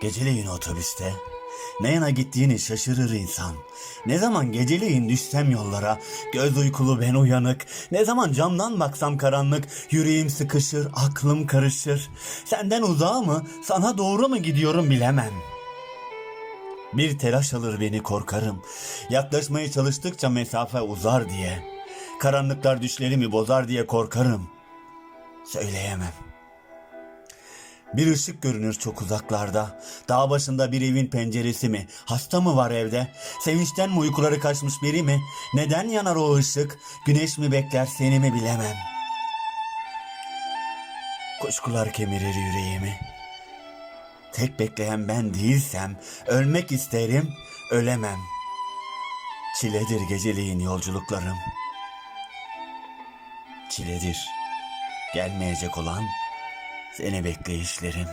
Geceleyin otobüste ne yana gittiğini şaşırır insan. Ne zaman geceleyin düşsem yollara, göz uykulu ben uyanık. Ne zaman camdan baksam karanlık, yüreğim sıkışır, aklım karışır. Senden uzağa mı, sana doğru mu gidiyorum bilemem. Bir telaş alır beni korkarım. Yaklaşmaya çalıştıkça mesafe uzar diye. Karanlıklar düşlerimi bozar diye korkarım. Söyleyemem. Bir ışık görünür çok uzaklarda. Dağ başında bir evin penceresi mi? Hasta mı var evde? Sevinçten mi uykuları kaçmış biri mi? Neden yanar o ışık? Güneş mi bekler seni mi bilemem. Kuşkular kemirir yüreğimi. Tek bekleyen ben değilsem ölmek isterim, ölemem. Çiledir geceleyin yolculuklarım. Çiledir gelmeyecek olan seni bekleyişlerim.